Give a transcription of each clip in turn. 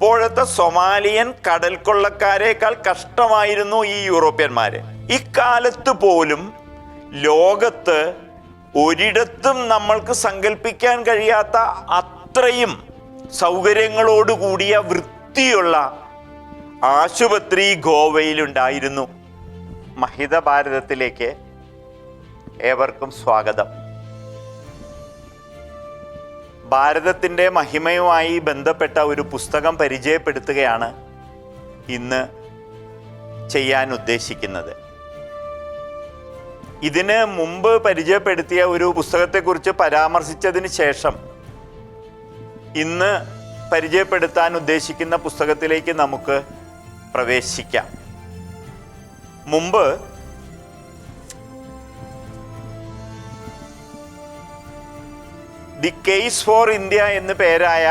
ഇപ്പോഴത്തെ സൊമാലിയൻ കടൽ കൊള്ളക്കാരേക്കാൾ കഷ്ടമായിരുന്നു ഈ യൂറോപ്യന്മാര്. ഇക്കാലത്ത് പോലും ലോകത്ത് ഒരിടത്തും നമ്മൾക്ക് സങ്കല്പിക്കാൻ കഴിയാത്ത അത്രയും സൗകര്യങ്ങളോടുകൂടിയ വൃത്തിയുള്ള ആശുപത്രി ഗോവയിലുണ്ടായിരുന്നു. മഹിത ഭാരതത്തിലേക്ക് ഏവർക്കും സ്വാഗതം. ഭാരതത്തിന്റെ മഹിമയുമായി ബന്ധപ്പെട്ട ഒരു പുസ്തകം പരിചയപ്പെടുത്തുകയാണ് ഇന്ന് ചെയ്യാൻ ഉദ്ദേശിക്കുന്നത്. ഇതിന് മുമ്പ് പരിചയപ്പെടുത്തിയ ഒരു പുസ്തകത്തെക്കുറിച്ച് പരാമർശിച്ചതിന് ശേഷം ഇന്ന് പരിചയപ്പെടുത്താൻ ഉദ്ദേശിക്കുന്ന പുസ്തകത്തിലേക്ക് നമുക്ക് പ്രവേശിക്കാം. മുമ്പ് ദി കേസ് ഫോർ ഇന്ത്യ എന്ന് പേരായ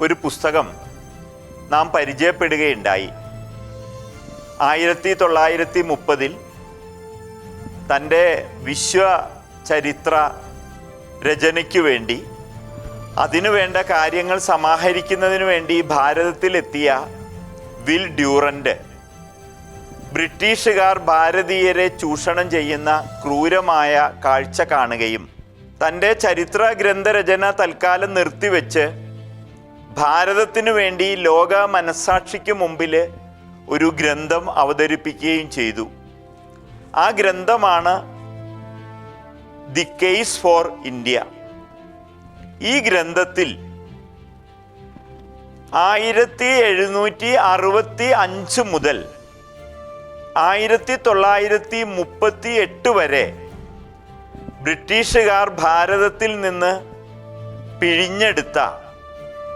ഒരു പുസ്തകം നാം പരിചയപ്പെടുകയുണ്ടായി. ആയിരത്തി തൊള്ളായിരത്തി മുപ്പതിൽ തന്റെ വിശ്വ ചരിത്ര രചനയ്ക്ക് വേണ്ടി അതിനു വേണ്ട കാര്യങ്ങൾ സമാഹരിക്കുന്നതിനു വേണ്ടി ഭാരതത്തിലെത്തിയ വിൽ ഡ്യൂറന്റ് ബ്രിട്ടീഷുകാർ ഭാരതീയരെ ചൂഷണം ചെയ്യുന്ന ക്രൂരമായ കാഴ്ച കാണുകയും തന്റെ ചരിത്ര ഗ്രന്ഥരചന തൽക്കാലം നിർത്തിവെച്ച് ഭാരതത്തിനു വേണ്ടി ലോക മനസ്സാക്ഷിക്ക് മുമ്പിൽ ഒരു ഗ്രന്ഥം അവതരിപ്പിക്കുകയും ചെയ്തു. ആ ഗ്രന്ഥമാണ് ദി കേസ് ഫോർ ഇന്ത്യ. ഈ ഗ്രന്ഥത്തിൽ ആയിരത്തി എഴുന്നൂറ്റി അറുപത്തി അഞ്ച് മുതൽ ആയിരത്തി തൊള്ളായിരത്തി മുപ്പത്തി എട്ട് വരെ ബ്രിട്ടീഷുകാർ ഭാരതത്തിൽ നിന്ന് പിഴിഞ്ഞെടുത്ത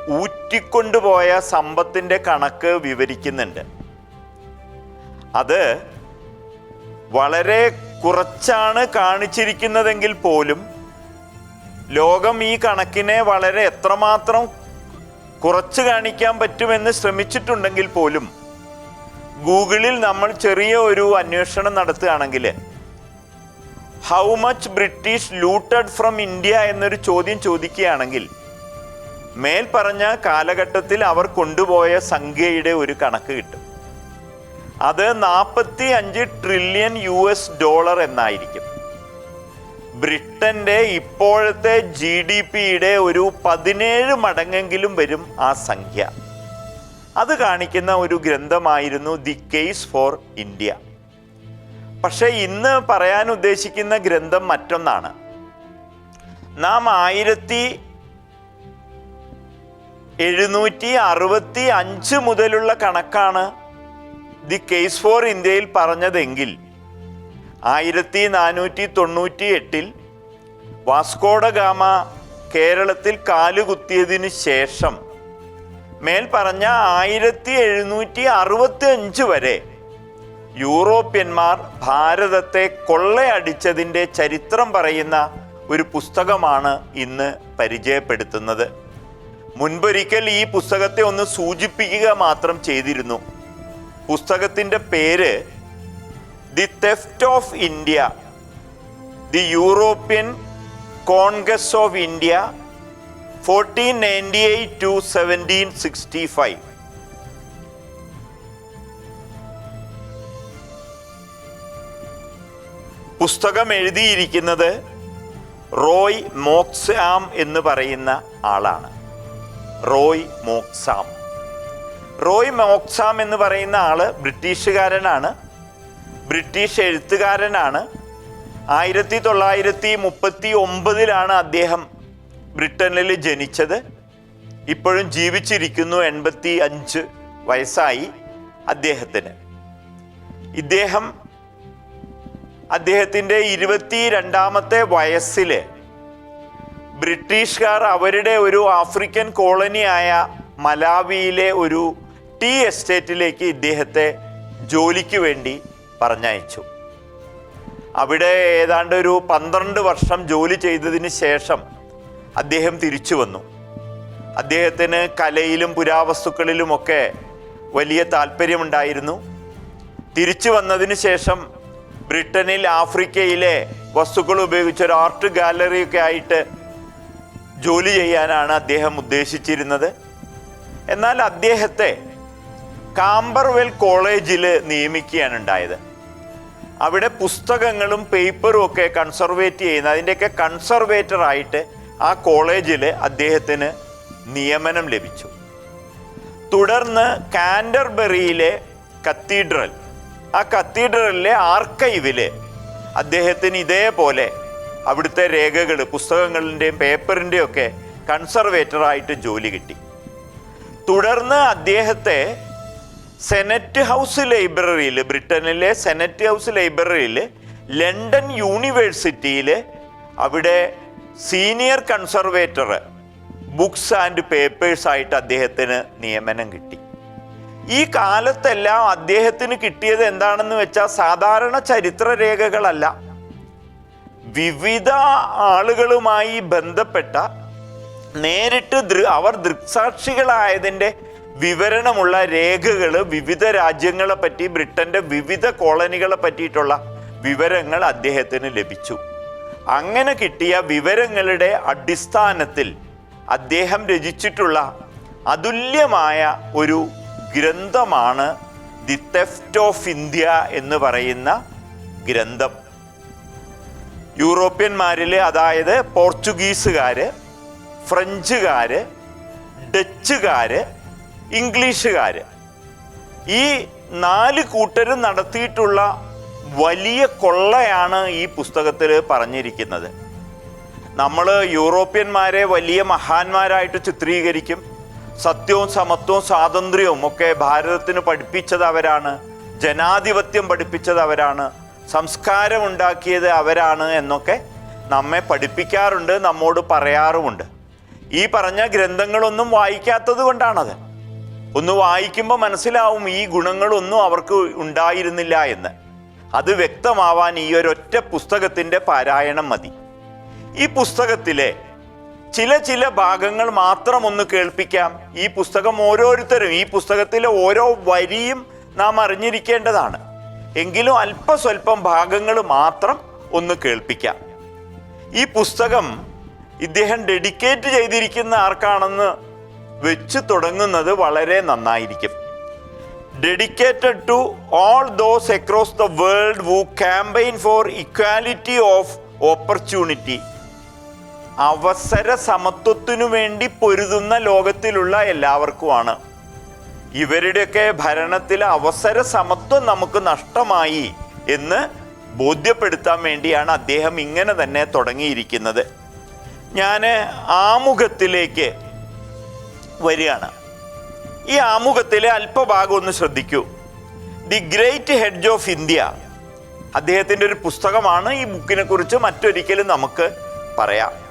ഊറ്റിക്കൊണ്ടുപോയ സമ്പത്തിന്റെ കണക്ക് വിവരിക്കുന്നുണ്ട്. അത് വളരെ കുറച്ചാണ് കാണിച്ചിരിക്കുന്നതെങ്കിൽ പോലും ലോകം ഈ കണക്കിനെ വളരെ എത്രമാത്രം കുറച്ച് കാണിക്കാൻ പറ്റുമെന്ന് ശ്രമിച്ചിട്ടുണ്ടെങ്കിൽ പോലും ഗൂഗിളിൽ നമ്മൾ ചെറിയ ഒരു അന്വേഷണം നടത്തുകയാണെങ്കിൽ how much British looted from India എന്നൊരു ചോദ്യം ചോദിക്കുകയാണെങ്കിൽ മേൽ പറഞ്ഞ കാലഘട്ടത്തിൽ അവർ കൊണ്ടുപോയ സംഖ്യയുടെ ഒരു കണക്ക് കിട്ടും. അത് നാൽപ്പത്തി അഞ്ച് ട്രില്യൺ യു എസ് ഡോളർ എന്നായിരിക്കും. ബ്രിട്ടന്റെ ഇപ്പോഴത്തെ ജി ഡി പിയുടെ ഒരു പതിനേഴ് മടങ്ങെങ്കിലും വരും ആ സംഖ്യ. അത് കാണിക്കുന്ന ഒരു ഗ്രന്ഥമായിരുന്നു ദി കേസ് ഫോർ ഇന്ത്യ പക്ഷെ ഇന്ന് പറയാൻ ഉദ്ദേശിക്കുന്ന ഗ്രന്ഥം മറ്റൊന്നാണ്. നാം ആയിരത്തി എഴുന്നൂറ്റി അറുപത്തി അഞ്ച് മുതലുള്ള കണക്കാണ് ദി കേസ് ഫോർ ഇന്ത്യയിൽ പറഞ്ഞതെങ്കിൽ ആയിരത്തി നാനൂറ്റി തൊണ്ണൂറ്റി എട്ടിൽ വാസ്കോഡഗാമ കേരളത്തിൽ കാലുകുത്തിയതിനു ശേഷം മേൽ പറഞ്ഞ ആയിരത്തി എഴുന്നൂറ്റി അറുപത്തി അഞ്ച് വരെ യൂറോപ്യന്മാർ ഭാരതത്തെ കൊള്ളയടിച്ചതിന്റെ ചരിത്രം പറയുന്ന ഒരു പുസ്തകമാണ് ഇന്ന് പരിചയപ്പെടുത്തുന്നത്. മുൻപൊരിക്കൽ ഈ പുസ്തകത്തെ ഒന്ന് സൂചിപ്പിക്കുക മാത്രം ചെയ്തിരുന്നു. പുസ്തകത്തിന്റെ പേര് the theft of India the European Congress of India fourteen ninety eight to seventeen sixty five പുസ്തകം എഴുതിയിരിക്കുന്നത് റോയ് മോക്സാം എന്ന് പറയുന്ന ആളാണ്. റോയ് മോക്സാം. റോയ് മോക്സാം എന്ന് പറയുന്ന ആൾ ബ്രിട്ടീഷുകാരനാണ്. ബ്രിട്ടീഷ് എഴുത്തുകാരനാണ്. ആയിരത്തി തൊള്ളായിരത്തി മുപ്പത്തി ഒമ്പതിലാണ് അദ്ദേഹം ബ്രിട്ടനിൽ ജനിച്ചത്. ഇപ്പോഴും ജീവിച്ചിരിക്കുന്നു എൺപത്തി അഞ്ച് വയസ്സായി അദ്ദേഹത്തിന്. ഇദ്ദേഹം അദ്ദേഹത്തിന്റെ ഇരുപത്തി രണ്ടാമത്തെ വയസ്സിൽ ബ്രിട്ടീഷുകാർ അവരുടെ ഒരു ആഫ്രിക്കൻ കോളനിയായ മലാവിയിലെ ഒരു ടീ എസ്റ്റേറ്റിലേക്ക് ഇദ്ദേഹത്തെ ജോലിക്ക് വേണ്ടി പറഞ്ഞയച്ചു. അവിടെ ഏതാണ്ട് ഒരു പന്ത്രണ്ട് വർഷം ജോലി ചെയ്തതിന് ശേഷം അദ്ദേഹം തിരിച്ചു വന്നു. അദ്ദേഹത്തിന് കലയിലും പുരാവസ്തുക്കളിലുമൊക്കെ വലിയ താല്പര്യമുണ്ടായിരുന്നു. തിരിച്ചു വന്നതിന് ശേഷം ബ്രിട്ടനിൽ ആഫ്രിക്കയിലെ വസ്തുക്കൾ ഉപയോഗിച്ച് ഒരു ആർട്ട് ഗാലറിയൊക്കെ ആയിട്ട് ജോലി ചെയ്യാനാണ് അദ്ദേഹം ഉദ്ദേശിച്ചിരുന്നത്. എന്നാൽ അദ്ദേഹത്തെ കാംബർവെൽ കോളേജിൽ നിയമിക്കുകയാണ് ഉണ്ടായത്. അവിടെ പുസ്തകങ്ങളും പേപ്പറും ഒക്കെ കൺസർവേറ്റ് ചെയ്യുന്ന അതിന്റെയൊക്കെ കൺസർവേറ്റർ ആയിട്ട് ആ കോളേജിൽ അദ്ദേഹത്തിന് നിയമനം ലഭിച്ചു. തുടർന്ന് കാൻഡർബറിയിലെ കത്തീഡ്രൽ ആ കത്തീഡ്രലിലെ ആർക്കൈവിൽ അദ്ദേഹത്തിന് ഇതേപോലെ അവിടുത്തെ രേഖകൾ പുസ്തകങ്ങളുടെയും പേപ്പറിന്റെയും ഒക്കെ കൺസർവേറ്ററായിട്ട് ജോലി കിട്ടി. തുടർന്ന് അദ്ദേഹത്തെ സെനറ്റ് ഹൗസ് ലൈബ്രറിയിൽ ബ്രിട്ടനിലെ സെനറ്റ് ഹൗസ് ലൈബ്രറിയിൽ ലണ്ടൻ യൂണിവേഴ്സിറ്റിയിൽ അവിടെ senior conservator books and papers ആയിട്ട് അദ്ദേഹത്തിന് നിയമനം കിട്ടി. ഈ കാലത്തെല്ലാം അദ്ദേഹത്തിന് കിട്ടിയത് എന്താണെന്ന് വെച്ചാൽ സാധാരണ ചരിത്രരേഖകളല്ല. വിവിധ ആളുകളുമായി ബന്ധപ്പെട്ട നേരിട്ട് ദൃ അവർ ദൃക്സാക്ഷികളായതിന്റെ വിവരണമുള്ള രേഖകൾ വിവിധ രാജ്യങ്ങളെ പറ്റി ബ്രിട്ടന്റെ വിവിധ കോളനികളെ പറ്റിയിട്ടുള്ള വിവരങ്ങൾ അദ്ദേഹത്തിന് ലഭിച്ചു. അങ്ങനെ കിട്ടിയ വിവരങ്ങളുടെ അടിസ്ഥാനത്തിൽ അദ്ദേഹം രചിച്ചിട്ടുള്ള അതുല്യമായ ഒരു ഗ്രന്ഥമാണ് ദി തെഫ്റ്റ് ഓഫ് ഇന്ത്യ എന്ന് പറയുന്ന ഗ്രന്ഥം. യൂറോപ്യന്മാരിൽ അതായത് പോർച്ചുഗീസുകാര് ഫ്രഞ്ചുകാര് ഡച്ചുകാര് ഇംഗ്ലീഷുകാര്. ഈ നാല് കൂട്ടരും നടത്തിയിട്ടുള്ള വലിയ കൊള്ളയാണ് ഈ പുസ്തകത്തിൽ പറഞ്ഞിരിക്കുന്നത്. നമ്മൾ യൂറോപ്യന്മാരെ വലിയ മഹാന്മാരായിട്ട് ചിത്രീകരിക്കും. സത്യവും സമത്വവും സ്വാതന്ത്ര്യവും ഒക്കെ ഭാരതത്തിന് പഠിപ്പിച്ചത് അവരാണ്. ജനാധിപത്യം പഠിപ്പിച്ചത് അവരാണ്. സംസ്കാരം ഉണ്ടാക്കിയത് അവരാണ് എന്നൊക്കെ നമ്മെ പഠിപ്പിക്കാറുണ്ട് നമ്മോട് പറയാറുമുണ്ട്. ഈ പറഞ്ഞ ഗ്രന്ഥങ്ങളൊന്നും വായിക്കാത്തത് കൊണ്ടാണത്. ഒന്ന് വായിക്കുമ്പോൾ മനസ്സിലാവും ഈ ഗുണങ്ങളൊന്നും അവർക്ക് ഉണ്ടായിരുന്നില്ല എന്ന്. അത് വ്യക്തമാവാൻ ഈ ഒരൊറ്റ പുസ്തകത്തിന്റെ പാരായണം മതി. ഈ പുസ്തകത്തിലെ ചില ചില ഭാഗങ്ങൾ മാത്രം ഒന്ന് കേൾപ്പിക്കാം. ഈ പുസ്തകം ഓരോരുത്തരും ഈ പുസ്തകത്തിലെ ഓരോ വരിയും നാം അറിഞ്ഞിരിക്കേണ്ടതാണ്. എങ്കിലും അല്പസ്വല്പം ഭാഗങ്ങൾ മാത്രം ഒന്ന് കേൾപ്പിക്കാം. ഈ പുസ്തകം ഇദ്ദേഹം ഡെഡിക്കേറ്റ് ചെയ്തിരിക്കുന്ന ആർക്കാണെന്ന് വെച്ച് തുടങ്ങുന്നത് വളരെ നന്നായിരിക്കും. Dedicated to all those across the world who campaign for equality of opportunity അവസര സമത്വത്തിനു വേണ്ടി പൊരുതുന്ന ലോകത്തിലുള്ള എല്ലാവർക്കുമാണ്. ഇവരുടെയൊക്കെ ഭരണത്തിൽ അവസര സമത്വം നമുക്ക് നഷ്ടമായി എന്ന് ബോധ്യപ്പെടുത്താൻ വേണ്ടിയാണ് അദ്ദേഹം ഇങ്ങനെ തന്നെ തുടങ്ങിയിരിക്കുന്നത്. ഞാൻ ആമുഖത്തിലേക്ക് വരികയാണ്. ഈ ആമുഖത്തിലെ അല്പഭാഗം ഒന്ന് ശ്രദ്ധിക്കൂ. The great hedge of India അദ്ദേഹത്തിന്റെ ഒരു പുസ്തകമാണ്. ഈ ബുക്കിനെ കുറിച്ച് മറ്റൊരിക്കലും നമുക്ക് പറയാം.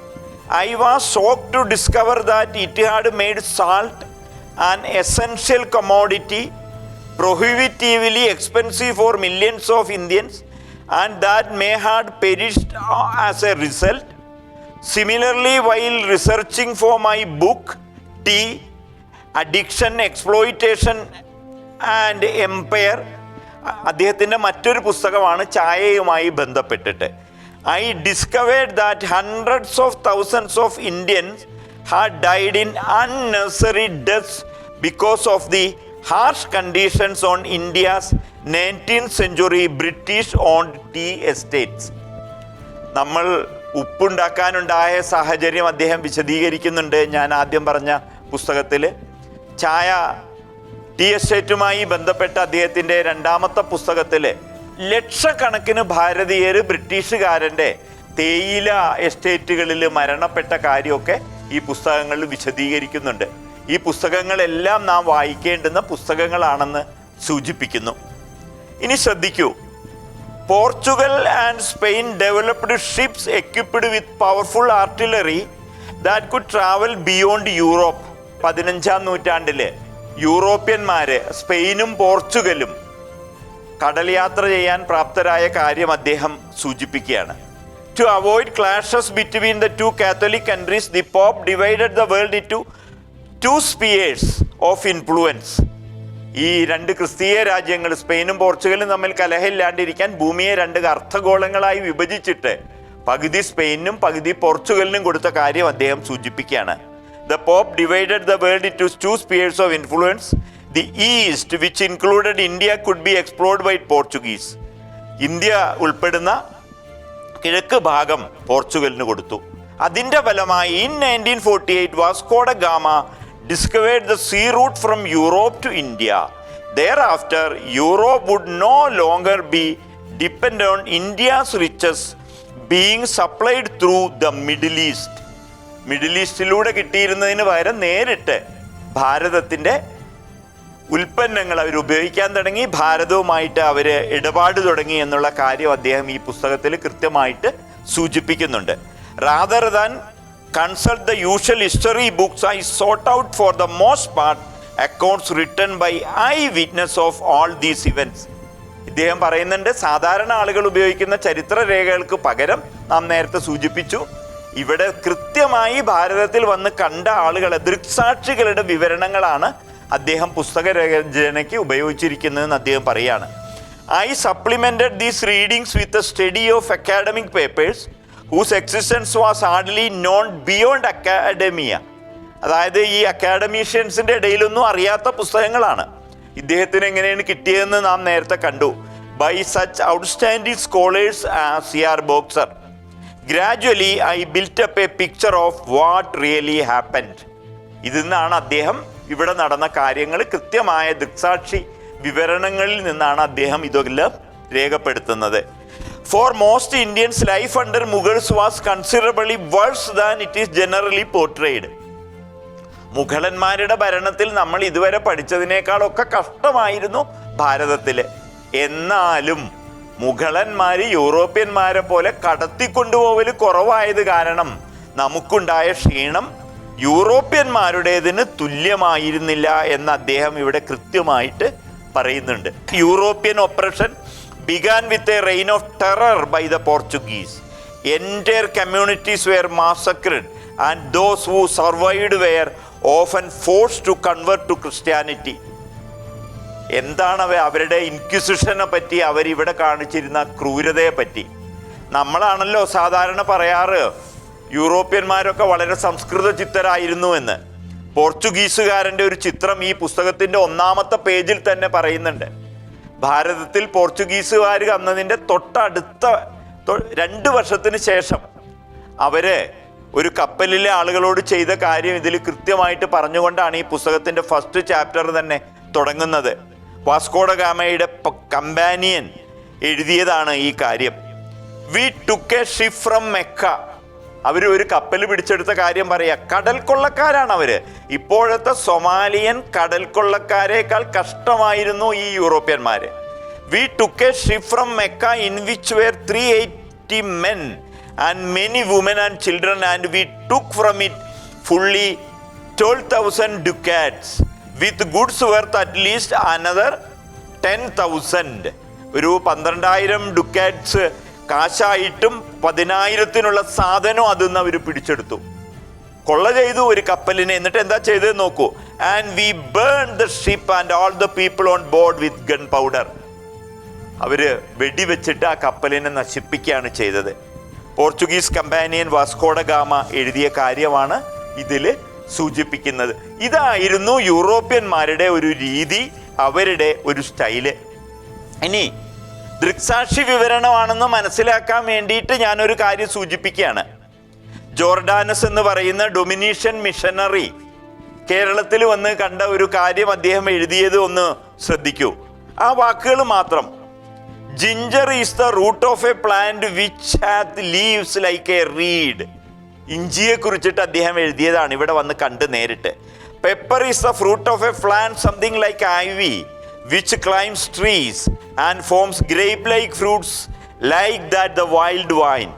I was shock to discover that it had made salt an essential commodity prohibitively expensive for millions of Indians and that may had perished as a result similarly while researching for my book Tea, addiction exploitation and empire അദ്ദേഹത്തിന്റെ മറ്റൊരു പുസ്തകമാണ് ചായയുമായി ബന്ധപ്പെട്ടിട്ട്. I discovered that hundreds of thousands of Indians had died in unnecessary deaths because of the harsh conditions on India's nineteen century British on tea estates നമ്മൾ ഉപ്പുണ്ടാക്കാനുണ്ടായ സാഹചര്യം അദ്ദേഹം വിശദീകരിക്കുന്നുണ്ട്. ഞാൻ ആദ്യം പറഞ്ഞ പുസ്തകത്തിൽ ചായ ടി എസ്റ്റേറ്റുമായി ബന്ധപ്പെട്ട അദ്ദേഹത്തിന്റെ രണ്ടാമത്തെ പുസ്തകത്തിൽ ലക്ഷക്കണക്കിന് ഭാരതീയർ ബ്രിട്ടീഷുകാരന്റെ തേയില എസ്റ്റേറ്റുകളിൽ മരണപ്പെട്ട കാര്യമൊക്കെ ഈ പുസ്തകങ്ങളിൽ വിശദീകരിക്കുന്നുണ്ട്. ഈ പുസ്തകങ്ങളെല്ലാം നാം വായിക്കേണ്ടുന്ന പുസ്തകങ്ങളാണെന്ന് സൂചിപ്പിക്കുന്നു. ഇനി ശ്രദ്ധിക്കൂ. Portugal and Spain developed ships equipped with powerful artillery that could travel beyond Europe. പതിനഞ്ചാം നൂറ്റാണ്ടിൽ യൂറോപ്യന്മാർ സ്പെയിനും പോർച്ചുഗലും കടൽ യാത്ര ചെയ്യാൻ പ്രാപ്തരായ കാര്യം അദ്ദേഹം സൂചിപ്പിക്കുകയാണ്. To avoid clashes between the two Catholic countries the Pope divided the world into two spheres of influence ഈ രണ്ട് ക്രിസ്തീയ രാജ്യങ്ങൾ സ്പെയിനും പോർച്ചുഗലും തമ്മിൽ കലഹമില്ലാണ്ടിരിക്കാൻ ഭൂമിയെ രണ്ട് അർത്ഥഗോളങ്ങളായി വിഭജിച്ചിട്ട് പകുതി സ്പെയിനും പകുതി പോർച്ചുഗലിനും കൊടുത്ത കാര്യം അദ്ദേഹം സൂചിപ്പിക്കുകയാണ്. The Pope divided the world into two spheres of influence. The east which included India could be explored by Portuguese India ഉൾപ്പെടുന്ന കിഴക്ക് ഭാഗം പോർച്ചുഗലിന് കൊടുത്തു. അതിന്റെ ഫലമായി in nineteen forty eight Vasco da Gama discovered the sea route from Europe to India thereafter Europe would no longer be depend on India's riches being supplied through the Middle East Middle ഈസ്റ്റിലൂടെ കിട്ടിയിരുന്നതിന് പകരം നേരിട്ട് ഭാരതത്തിന്റെ ഉൽപ്പന്നങ്ങൾ അവർ ഉപയോഗിക്കാൻ തുടങ്ങി ഭാരതവുമായിട്ട് അവർ ഇടപാട് തുടങ്ങി എന്നുള്ള കാര്യം അദ്ദേഹം ഈ പുസ്തകത്തിൽ കൃത്യമായിട്ട് സൂചിപ്പിക്കുന്നുണ്ട്. Rather than consult the usual history books I sought out for the most part accounts written by eyewitness of all these events ഇദ്ദേഹം പറയുന്നുണ്ട് സാധാരണ ആളുകൾ ഉപയോഗിക്കുന്ന ചരിത്ര രേഖകൾക്ക് പകരം നാം നേരത്തെ സൂചിപ്പിച്ചു. ഇവിടെ കൃത്യമായി ഭാരതത്തിൽ വന്ന് കണ്ട ആളുകളെ ദൃക്സാക്ഷികളുടെ വിവരണങ്ങളാണ് അദ്ദേഹം പുസ്തക രചനയ്ക്ക് ഉപയോഗിച്ചിരിക്കുന്നതെന്ന് അദ്ദേഹം പറയുകയാണ് I supplemented these readings with a study of academic papers whose existence was hardly known beyond academia അതായത് ഈ അക്കാഡമീഷ്യൻസിന്റെ ഇടയിലൊന്നും അറിയാത്ത പുസ്തകങ്ങളാണ്. ഇദ്ദേഹത്തിന് എങ്ങനെയാണ് കിട്ടിയതെന്ന് നാം നേരത്തെ കണ്ടു. By such outstanding scholars C R Boxer gradually I built up a picture of what really happened ഇതിൽ നിന്നാണ് അദ്ദേഹം ഇവിടെ നടന്ന കാര്യങ്ങൾ കൃത്യമായ ദൃക്സാക്ഷി വിവരണങ്ങളിൽ നിന്നാണ് അദ്ദേഹം ഇതെല്ലാം രേഖപ്പെടുത്തുന്നത്. For most Indians life under Mughals was considerably worse than it is generally portrayed മുഗളന്മാരുടെ ഭരണത്തിൽ നമ്മൾ ഇതുവരെ പഠിച്ചതിനേക്കാളൊക്കെ കഷ്ടമായിരുന്നു ഭാരതത്തിൽ എന്നാലും മുഗളന്മാർ യൂറോപ്യന്മാരെ പോലെ കടത്തിക്കൊണ്ടുപോവൽ കുറവായത് കാരണം നമുക്കുണ്ടായ ക്ഷീണം യൂറോപ്യന്മാരുടേതിന് തുല്യമായിരുന്നില്ല എന്ന് അദ്ദേഹം ഇവിടെ കൃത്യമായിട്ട് പറയുന്നുണ്ട്. European operation began with a reign of terror by the Portuguese entire communities were massacred and those who survived were often force to convert to Christianity എന്താണ് അവ അവരുടെ ഇൻക്വിസിഷനെ പറ്റി അവരിവിടെ കാണിച്ചിരുന്ന ക്രൂരതയെ പറ്റി? നമ്മളാണല്ലോ സാധാരണ പറയാറ് യൂറോപ്യന്മാരൊക്കെ വളരെ സംസ്കൃത ചിത്തരായിരുന്നു എന്ന് പോർച്ചുഗീസുകാരന്റെ ഒരു ചിത്രം ഈ പുസ്തകത്തിന്റെ ഒന്നാമത്തെ പേജിൽ തന്നെ പറയുന്നുണ്ട്. ഭാരതത്തിൽ പോർച്ചുഗീസുകാർ വന്നതിന്റെ തൊട്ടടുത്ത രണ്ട് വർഷത്തിന് ശേഷം അവർ ഒരു കപ്പലിലെ ആളുകളോട് ചെയ്ത കാര്യം ഇതിൽ കൃത്യമായിട്ട് പറഞ്ഞുകൊണ്ടാണ് ഈ പുസ്തകത്തിന്റെ ഫസ്റ്റ് ചാപ്റ്റർ തന്നെ തുടങ്ങുന്നത്. വാസ്കോഡ ഗാമയുടെ കമ്പാനിയൻ എഴുതിയതാണ് ഈ കാര്യം. We took a ship from Mecca അവർ ഒരു കപ്പൽ പിടിച്ചെടുത്ത കാര്യം പറയുക കടൽ കൊള്ളക്കാരാണ് അവർ ഇപ്പോഴത്തെ സൊമാലിയൻ കടൽ കൊള്ളക്കാരേക്കാൾ കഷ്ടമായിരുന്നു ഈ യൂറോപ്യന്മാർ we took a ship from Mecca in which were three eighty men and many women and children and we took from it fully twelve thousand ducats with goods worth at least another ten thousand ഒരു പന്ത്രണ്ടായിരം ഡുക്കാറ്റ്സ് കാശായിട്ടും പതിനായിരത്തിനുള്ള സാധനം അതിൽ നിന്ന് അവർ പിടിച്ചെടുത്തു. കൊള്ള ചെയ്തു ഒരു കപ്പലിനെ. എന്നിട്ട് എന്താ ചെയ്തത് നോക്കൂ. And we burn the ship and all the people on board with gunpowder അവർ വെടിവെച്ചിട്ട് ആ കപ്പലിനെ നശിപ്പിക്കുകയാണ് ചെയ്തത്. പോർച്ചുഗീസ് കമ്പാനിയൻ വാസ്കോഡഗാമ എഴുതിയ കാര്യമാണ് ഇതിൽ സൂചിപ്പിക്കുന്നത്. ഇതായിരുന്നു യൂറോപ്യന്മാരുടെ ഒരു രീതി അവരുടെ ഒരു സ്റ്റൈൽ. ഇനി ദൃക്സാക്ഷി വിവരണമാണെന്ന് മനസ്സിലാക്കാൻ വേണ്ടിയിട്ട് ഞാനൊരു കാര്യം സൂചിപ്പിക്കുകയാണ്. ജോർഡാനസ് എന്ന് പറയുന്ന ഡൊമിനീഷ്യൻ മിഷനറി കേരളത്തിൽ വന്ന് കണ്ട ഒരു കാര്യം അദ്ദേഹം എഴുതിയത് ഒന്ന് ശ്രദ്ധിക്കൂ. ആ വാക്കുകൾ മാത്രം. Ginger is the root of a plant which hath leaves like a reed ഇഞ്ചിയെ കുറിച്ചിട്ട് അദ്ദേഹം എഴുതിയതാണ്. ഇവിടെ വന്ന് കണ്ട് നേരിട്ട്. Pepper is the fruit of a plant something like ivy which climbs trees and forms grape like fruits like that the wild vine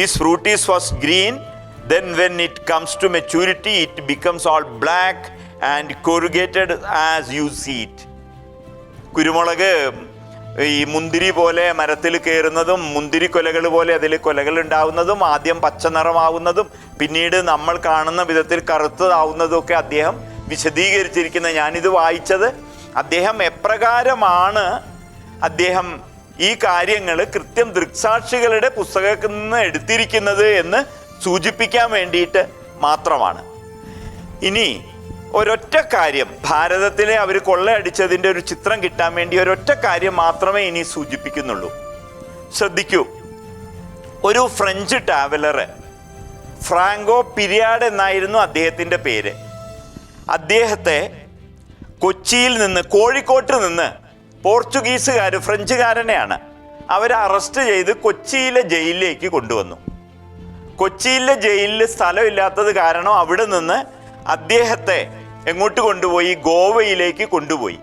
this fruit is first green then when it comes to maturity it becomes all black and corrugated as you see it. കുരുമുളക് ഈ മുന്തിരി പോലെ മരത്തിൽ കയറുന്നതും മുന്തിരി കൊലകൾ പോലെ അതിൽ കൊലകൾ ഉണ്ടാവുന്നതും ആദ്യം പച്ച നിറമാവുന്നതും പിന്നീട് നമ്മൾ കാണുന്ന വിധത്തിൽ കറുത്തതാവുന്നതും ഒക്കെ അദ്ദേഹം വിശദീകരിച്ചിരിക്കുന്നത് ഞാനിത് വായിച്ചത്. അദ്ദേഹം എപ്രകാരമാണ് അദ്ദേഹം ഈ കാര്യങ്ങൾ കൃത്യം ദൃക്സാക്ഷികളുടെ പുസ്തകത്തിൽ നിന്ന് എടുത്തിരിക്കുന്നത് എന്ന് സൂചിപ്പിക്കാൻ വേണ്ടിയിട്ട് മാത്രമാണ്. ഇനി ഒരൊറ്റ കാര്യം ഭാരതത്തിലെ അവർ കൊള്ളയടിച്ചതിന്റെ ഒരു ചിത്രം കിട്ടാൻ വേണ്ടി ഒരൊറ്റ കാര്യം മാത്രമേ ഇനി സൂചിപ്പിക്കുന്നുള്ളൂ. ശ്രദ്ധിക്കൂ ഒരു ഫ്രഞ്ച് ട്രാവലറ് ഫ്രാങ്കോ പിരിയാഡ് എന്നായിരുന്നു അദ്ദേഹത്തിന്റെ പേര്. അദ്ദേഹത്തെ കൊച്ചിയിൽ നിന്ന് കോഴിക്കോട്ട് നിന്ന് പോർച്ചുഗീസുകാർ ഫ്രഞ്ചുകാരനെയാണ് അവരെ അറസ്റ്റ് ചെയ്ത് കൊച്ചിയിലെ ജയിലിലേക്ക് കൊണ്ടുവന്നു. കൊച്ചിയിലെ ജയിലിൽ സ്ഥലമില്ലാത്തത് കാരണം അവിടെ നിന്ന് അദ്ദേഹത്തെ എങ്ങോട്ട് കൊണ്ടുപോയി? ഗോവയിലേക്ക് കൊണ്ടുപോയി.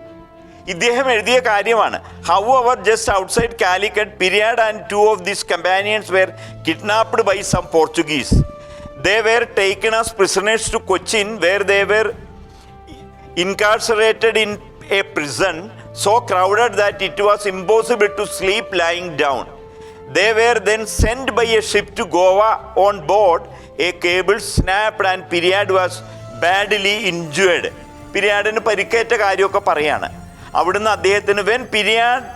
ഇദ്ദേഹം എഴുതിയ കാര്യമാണ് how our just outside Calicut Pyrard and two of these companions were kidnapped by some Portuguese they were taken as prisoners to Cochin where they were incarcerated in a prison so crowded that it was impossible to sleep lying down. They were then sent by a ship to Goa on board. A cable snapped and Period was badly injured. പിരിയാഡിന് പരിക്കേറ്റ കാര്യമൊക്കെ പറയാണ് അവിടുന്ന് അദ്ദേഹത്തിന് when Pyrard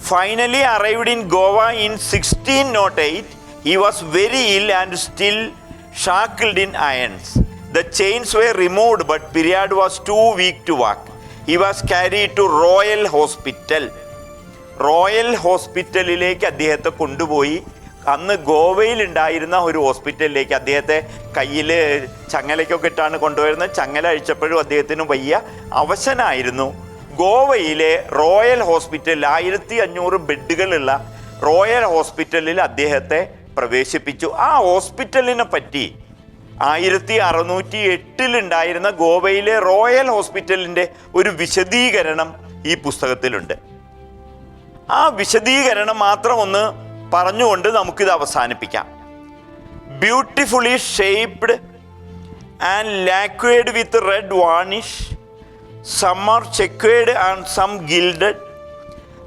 finally arrived in Goa in 1608, he was very ill and still shackled in irons. The chains were removed, but Period was too weak to walk. He was carried to Royal Hospital. Royal ഹോസ്പിറ്റലിലേക്ക് അദ്ദേഹത്തെ കൊണ്ടുപോയി. അന്ന് ഗോവയിൽ ഉണ്ടായിരുന്ന ഒരു ഹോസ്പിറ്റലിലേക്ക് അദ്ദേഹത്തെ കയ്യിൽ ചങ്ങലയ്ക്കൊക്കെ ഇട്ടാണ് കൊണ്ടുവരുന്നത്. ചങ്ങല അഴിച്ചപ്പോഴും അദ്ദേഹത്തിന് വലിയ അവശനായിരുന്നു. ഗോവയിലെ റോയൽ ഹോസ്പിറ്റലിൽ ആയിരത്തി അഞ്ഞൂറ് ബെഡുകളുള്ള റോയൽ ഹോസ്പിറ്റലിൽ അദ്ദേഹത്തെ പ്രവേശിപ്പിച്ചു. ആ ഹോസ്പിറ്റലിനെ പറ്റി ആയിരത്തി അറുന്നൂറ്റി എട്ടിലുണ്ടായിരുന്ന ഗോവയിലെ റോയൽ ഹോസ്പിറ്റലിന്റെ ഒരു വിശദീകരണം ഈ പുസ്തകത്തിലുണ്ട്. ആ വിശദീകരണം മാത്രം ഒന്ന് പറഞ്ഞുകൊണ്ട് നമുക്കിത് അവസാനിപ്പിക്കാം. Beautifully shaped and lacquered with red varnish some are chequered and some gilded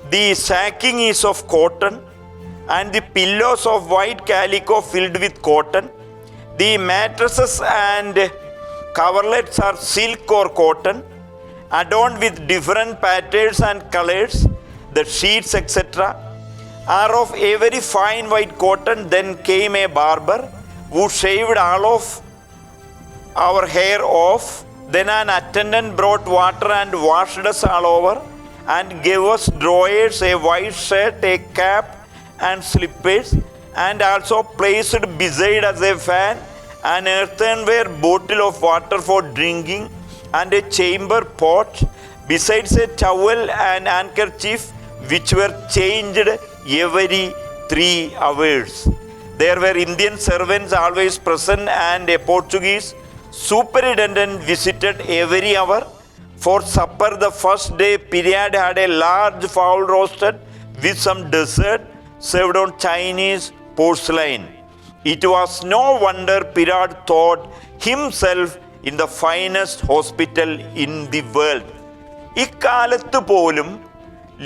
the sacking is of cotton and the pillows of white calico filled with cotton. The mattresses and coverlets are silk or cotton, adorned with different patterns and colors. The sheets, etc., are of a very fine white cotton. Then came a barber who shaved all of our hair off. Then an attendant brought water and washed us all over and gave us drawers, a white shirt, a cap, and slippers, and also placed beside us a fan, an earthenware bottle of water for drinking, and a chamber pot, besides a towel and handkerchief, which were changed every three hours. There were Indian servants always present, and a Portuguese superintendent visited every hour. For supper, the first day, Period had a large fowl roasted with some dessert served on Chinese porcelain. It was no wonder Pyrard thought himself in the finest hospital in the world ഇക്കാലത്ത് പോലും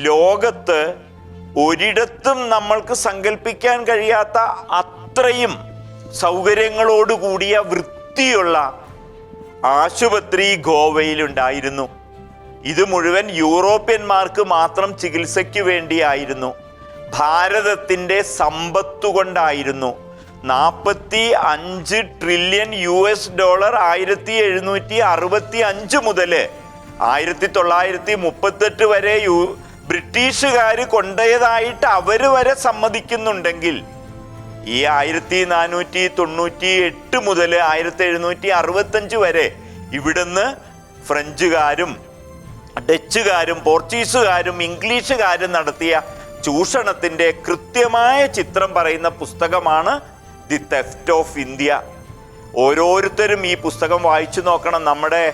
ലോകത്ത് ഒരിടത്തും നമ്മൾക്ക് സങ്കല്പിക്കാൻ കഴിയാത്ത അത്രയും സൗകര്യങ്ങളോടുകൂടിയ വൃത്തിയുള്ള ആശുപത്രി ഗോവയിലുണ്ടായിരുന്നു ഇത് മുഴുവൻ യൂറോപ്യന്മാർക്ക് മാത്രം ചികിത്സയ്ക്ക് വേണ്ടിയായിരുന്നു. ഭാരതത്തിന്റെ സമ്പത്ത് കൊണ്ടായിരുന്നു. നാൽപ്പത്തി അഞ്ച് ട്രില്യൺ യു എസ് ഡോളർ ആയിരത്തി എഴുന്നൂറ്റി അറുപത്തി അഞ്ച് മുതൽ ആയിരത്തി തൊള്ളായിരത്തി മുപ്പത്തെട്ട് വരെ യു ബ്രിട്ടീഷുകാർ കൊണ്ടതായിട്ട് അവർ വരെ സമ്മതിക്കുന്നുണ്ടെങ്കിൽ ഈ ആയിരത്തി നാനൂറ്റി തൊണ്ണൂറ്റി എട്ട് മുതൽ ആയിരത്തി എഴുന്നൂറ്റി അറുപത്തഞ്ച് വരെ ഇവിടുന്ന് ഫ്രഞ്ചുകാരും ഡച്ചുകാരും പോർച്ചുഗീസുകാരും ഇംഗ്ലീഷുകാരും നടത്തിയ ചൂഷണത്തിന്റെ കൃത്യമായ ചിത്രം പറയുന്ന പുസ്തകമാണ് ദി തെഫ്റ്റ് ഓഫ് ഇന്ത്യ. ഓരോരുത്തരും ഈ പുസ്തകം വായിച്ചു നോക്കണം. നമ്മുടെ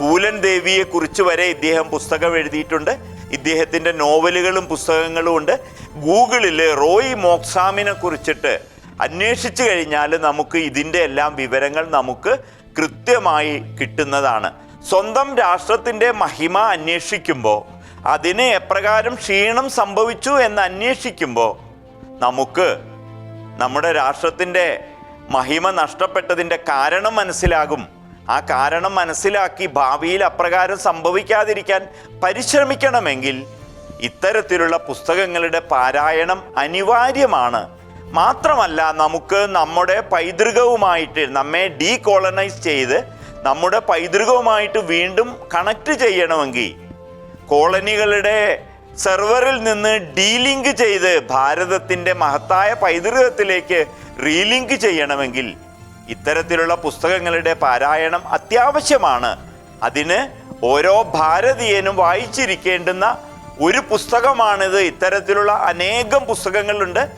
പൂലൻ ദേവിയെ കുറിച്ച് വരെ ഇദ്ദേഹം പുസ്തകം എഴുതിയിട്ടുണ്ട്. ഇദ്ദേഹത്തിന്റെ നോവലുകളും പുസ്തകങ്ങളും ഉണ്ട്. ഗൂഗിളിൽ റോയ് മോക്സാമിനെ കുറിച്ചിട്ട് അന്വേഷിച്ചു കഴിഞ്ഞാൽ നമുക്ക് ഇതിന്റെ എല്ലാം വിവരങ്ങൾ നമുക്ക് കൃത്യമായി കിട്ടുന്നതാണ്. സ്വന്തം രാഷ്ട്രത്തിന്റെ മഹിമ അന്വേഷിക്കുമ്പോൾ അതിന് എപ്രകാരം ക്ഷീണം സംഭവിച്ചു എന്ന് അന്വേഷിക്കുമ്പോൾ നമുക്ക് നമ്മുടെ രാഷ്ട്രത്തിന്റെ മഹിമ നഷ്ടപ്പെട്ടതിന്റെ കാരണം മനസ്സിലാകും. ആ കാരണം മനസ്സിലാക്കി ഭാവിയിൽ അപ്രകാരം സംഭവിക്കാതിരിക്കാൻ പരിശ്രമിക്കണമെങ്കിൽ ഇത്തരത്തിലുള്ള പുസ്തകങ്ങളുടെ പാരായണം അനിവാര്യമാണ്. മാത്രമല്ല നമുക്ക് നമ്മുടെ പൈതൃകവുമായിട്ട് നമ്മെ ഡീകോളനൈസ് ചെയ്ത് നമ്മുടെ പൈതൃകവുമായിട്ട് വീണ്ടും കണക്ട് ചെയ്യണമെങ്കിൽ കോളനികളുടെ സെർവറിൽ നിന്ന് ഡീലിങ്ക് ചെയ്ത് ഭാരതത്തിന്റെ മഹത്തായ പൈതൃകത്തിലേക്ക് റീലിങ്ക് ചെയ്യണമെങ്കിൽ ഇത്തരത്തിലുള്ള പുസ്തകങ്ങളുടെ പാരായണം അത്യാവശ്യമാണ്. അതിന് ഓരോ ഭാരതീയനും വായിച്ചിരിക്കേണ്ടുന്ന ഒരു പുസ്തകമാണിത്. ഇത്തരത്തിലുള്ള അനേകം പുസ്തകങ്ങളുണ്ട്.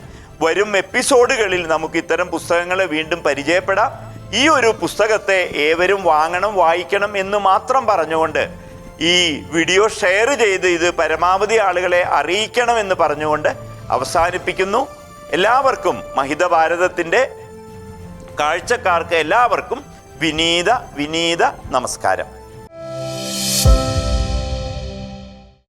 വരും എപ്പിസോഡുകളിൽ നമുക്ക് ഇത്തരം പുസ്തകങ്ങളെ വീണ്ടും പരിചയപ്പെടാം. ഈ ഒരു പുസ്തകത്തെ ഏവരും വാങ്ങണം വായിക്കണം എന്ന് മാത്രം പറഞ്ഞുകൊണ്ട് ഈ വീഡിയോ ഷെയർ ചെയ്ത് ഇത് പരമാവധി ആളുകളെ അറിയിക്കണമെന്ന് പറഞ്ഞുകൊണ്ട് അവസാനിപ്പിക്കുന്നു. എല്ലാവർക്കും മഹിത ഭാരതത്തിന്റെ കാഴ്ചക്കാർക്ക് എല്ലാവർക്കും വിനീത വിനീത നമസ്കാരം.